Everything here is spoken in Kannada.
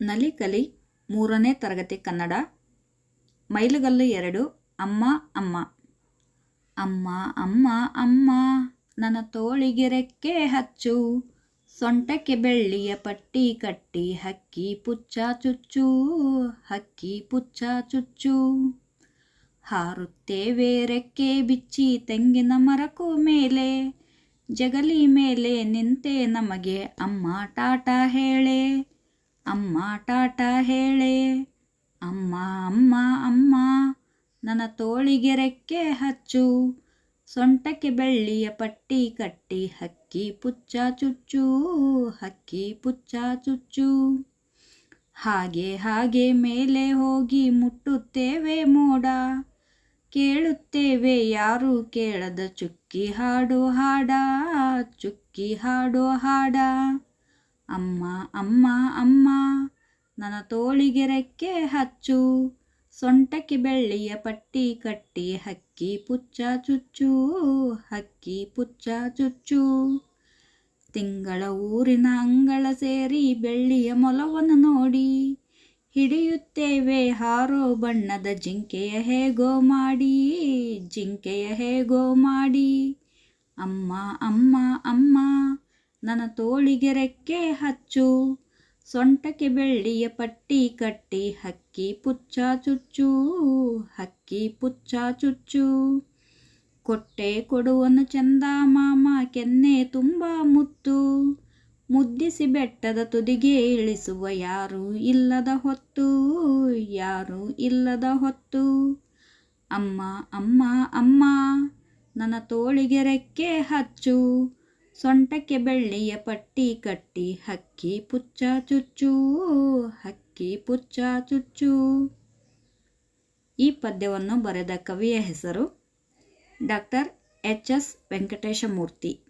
ನಲಿಕಲಿ ಮೂರನೇ ತರಗತಿ ಕನ್ನಡ, ಮೈಲುಗಲ್ಲು ಎರಡು, ಅಮ್ಮ ಅಮ್ಮ. ಅಮ್ಮ ಅಮ್ಮ ಅಮ್ಮ, ನನ್ನ ತೋಳಿಗೆ ರೆಕ್ಕೆ ಹಚ್ಚು, ಸೊಂಟಕ್ಕೆ ಬೆಳ್ಳಿಯ ಪಟ್ಟಿ ಕಟ್ಟಿ, ಹಕ್ಕಿ ಪುಚ್ಚ ಚುಚ್ಚು, ಹಕ್ಕಿ ಪುಚ್ಚ ಚುಚ್ಚು. ಹಾರುತ್ತೇವೆ ರೆಕ್ಕೆ ಬಿಚ್ಚಿ ತೆಂಗಿನ ಮರಕು ಮೇಲೆ, ಜಗಲಿ ಮೇಲೆ ನಿಂತೆ ನಮಗೆ ಅಮ್ಮ ಟಾಟಾ ಹೇಳೆ ಅಮ್ಮ ಟಾಟ ಹೇಳೆ, ಅಮ್ಮ ಅಮ್ಮ ಅಮ್ಮ, ನನ್ನ ತೋಳಿಗೆ ರೆಕ್ಕೆ ಹಚ್ಚು, ಸೊಂಟಕ್ಕೆ ಬೆಳ್ಳಿಯ ಪಟ್ಟಿ ಕಟ್ಟಿ, ಹಕ್ಕಿ ಪುಚ್ಚ ಚುಚ್ಚು, ಹಕ್ಕಿ ಪುಚ್ಚ ಚುಚ್ಚು. ಹಾಗೆ ಹಾಗೆ ಮೇಲೆ ಹೋಗಿ ಮುಟ್ಟುತ್ತೇವೆ ಮೋಡ, ಕೇಳುತ್ತೇವೆ ಯಾರು ಕೇಳದ ಚುಕ್ಕಿ ಹಾಡು ಹಾಡ, ಚುಕ್ಕಿ ಹಾಡು ಹಾಡ. ಅಮ್ಮ ಅಮ್ಮ ಅಮ್ಮ, ನನ್ನ ತೋಳಿಗೆ ರೆಕ್ಕೆ ಹಚ್ಚು. ಸೊಂಟಕ್ಕೆ ಬೆಳ್ಳಿಯ ಪಟ್ಟಿ ಕಟ್ಟಿ, ಹಕ್ಕಿ ಪುಚ್ಚ ಚುಚ್ಚು, ಹಕ್ಕಿ ಪುಚ್ಚ ಚುಚ್ಚು. ತಿಂಗಳ ಊರಿನ ಅಂಗಳ ಸೇರಿ ಬೆಳ್ಳಿಯ ಮೊಲವನ್ನು ನೋಡಿ, ಹಿಡಿಯುತ್ತೇವೆ ಹಾರೋ ಬಣ್ಣದ ಜಿಂಕೆಯ ಹೇಗೋ ಮಾಡಿ, ಜಿಂಕೆಯ ಹೇಗೋ ಮಾಡಿ. ಅಮ್ಮ ಅಮ್ಮ ಅಮ್ಮ ನನ್ನ ತೋಳಿಗೆ ರೆಕ್ಕೆ ಹಚ್ಚು. ಸೊಂಟಕ್ಕೆ ಬೆಳ್ಳಿಯ ಪಟ್ಟಿ ಕಟ್ಟಿ ಹಕ್ಕಿ ಪುಚ್ಚ ಚುಚ್ಚು, ಹಕ್ಕಿ ಪುಚ್ಚ ಚುಚ್ಚು. ಕೊಟ್ಟೆ ಕೊಡುವನು ಚಂದ ಮಾಮ, ಕೆನ್ನೆ ತುಂಬ ಮುತ್ತು. ಮುದ್ದಿಸಿ ಬೆಟ್ಟದ ತುದಿಗೆ ಇಳಿಸುವ ಯಾರು ಇಲ್ಲದ ಹೊತ್ತು, ಯಾರು ಇಲ್ಲದ ಹೊತ್ತು. ಅಮ್ಮ ಅಮ್ಮ ಅಮ್ಮ, ನನ್ನ ತೋಳಿಗೆ ರೆಕ್ಕೆ ಹಚ್ಚು. ಸೊಂಟಕ್ಕೆ ಬೆಳ್ಳಿಯ ಪಟ್ಟಿ ಕಟ್ಟಿ, ಹಕ್ಕಿ ಪುಚ್ಚ ಚುಚ್ಚು, ಹಕ್ಕಿ ಪುಚ್ಚ ಚುಚ್ಚು. ಈ ಪದ್ಯವನ್ನು ಬರೆದ ಕವಿಯ ಹೆಸರು ಡಾಕ್ಟರ್ ಎಚ್ ಎಸ್ ವೆಂಕಟೇಶಮೂರ್ತಿ.